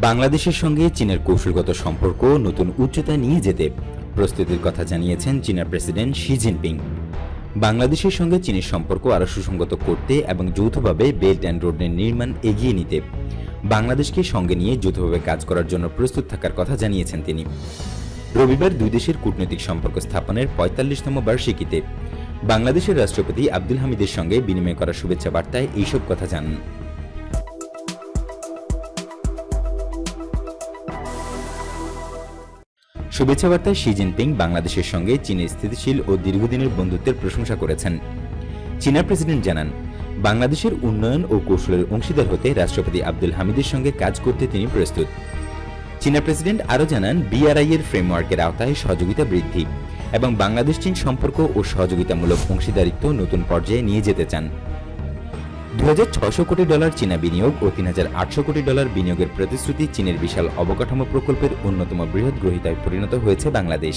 বাংলাদেশের সঙ্গে চীনের কৌশলগত সম্পর্ক নতুন উচ্চতায় নিয়ে যেতে প্রস্তুতির কথা জানিয়েছেন চীনের প্রেসিডেন্ট শি জিনপিং। বাংলাদেশের সঙ্গে চীনের সম্পর্ক আরও সুসংগত করতে এবং যৌথভাবে বেল্ট অ্যান্ড রোডের নির্মাণ এগিয়ে নিতে বাংলাদেশকে সঙ্গে নিয়ে যৌথভাবে কাজ করার জন্য প্রস্তুত থাকার কথা জানিয়েছেন তিনি। রবিবার দুই দেশের কূটনৈতিক সম্পর্ক স্থাপনের পঁয়তাল্লিশতম বার্ষিকীতে বাংলাদেশের রাষ্ট্রপতি আব্দুল হামিদের সঙ্গে বিনিময় করা শুভেচ্ছা বার্তায় এইসব কথা জানান। শুভেচ্ছা বার্তায় শি জিনপিং বাংলাদেশের সঙ্গে চীনের স্থিতিশীল ও দীর্ঘদিনের বন্ধুত্বের প্রশংসা করেছেন। চীনা প্রেসিডেন্ট জানান, বাংলাদেশের উন্নয়ন ও কৌশলের অংশীদার হতে রাষ্ট্রপতি আব্দুল হামিদের সঙ্গে কাজ করতে তিনি প্রস্তুত। চীনা প্রেসিডেন্ট আরও জানান বিআরআই এর ফ্রেমওয়ার্কের আওতায় সহযোগিতা বৃদ্ধি এবং বাংলাদেশ চীন সম্পর্ক ও সহযোগিতামূলক অংশীদারিত্ব নতুন পর্যায়ে নিয়ে যেতে চান। ছয়শো কোটি ডলার চীনা বিনিয়োগ ও তিন হাজার আটশো কোটি ডলার বিনিয়োগের প্রতিশ্রুতি চীনের বিশাল অবকাঠামো প্রকল্পের অন্যতম বৃহৎ গ্রহীতায় পরিণত হয়েছে বাংলাদেশ।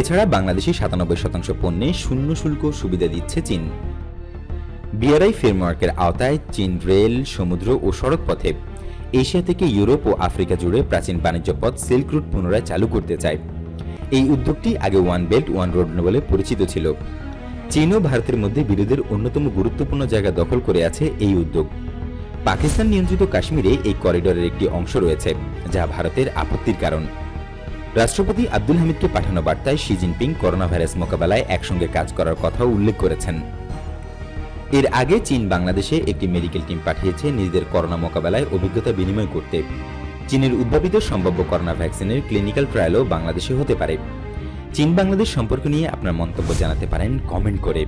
এছাড়া বাংলাদেশি সাতানব্বই শতাংশ পণ্যে শূন্য শুল্ক সুবিধা দিচ্ছে চীন। বিআরআই ফ্রেমওয়ার্কের আওতায় চীন রেল, সমুদ্র ও সড়ক পথে এশিয়া থেকে ইউরোপ ও আফ্রিকা জুড়ে প্রাচীন বাণিজ্য পথ সিল্ক রুট পুনরায় চালু করতে চায়। এই উদ্যোগটি আগে ওয়ান বেল্ট ওয়ান রোড বলে পরিচিত ছিল। চীন ও ভারতের মধ্যে বিরোধের অন্যতম গুরুত্বপূর্ণ জায়গা দখল করে আছে এই উদ্যোগ। পাকিস্তান নিয়ন্ত্রিত কাশ্মীরে এই করিডোরের একটি অংশ রয়েছে, যা ভারতের আপত্তির কারণ। রাষ্ট্রপতি আব্দুল হামিদকে পাঠানো বার্তায় শি জিনপিং করোনা ভাইরাস মোকাবেলায় একসঙ্গে কাজ করার কথাও উল্লেখ করেছেন। এর আগে চীন বাংলাদেশে একটি মেডিকেল টিম পাঠিয়েছে নিজেদের করোনা মোকাবেলায় অভিজ্ঞতা বিনিময় করতে। চীনের উদ্ভাবিত সম্ভাব্য করোনা ভ্যাকসিনের ক্লিনিক্যাল ট্রায়ালও বাংলাদেশে হতে পারে। চীন বাংলাদেশ সম্পর্ক নিয়ে আপনার মন্তব্য জানাতে পারেন কমেন্ট করে।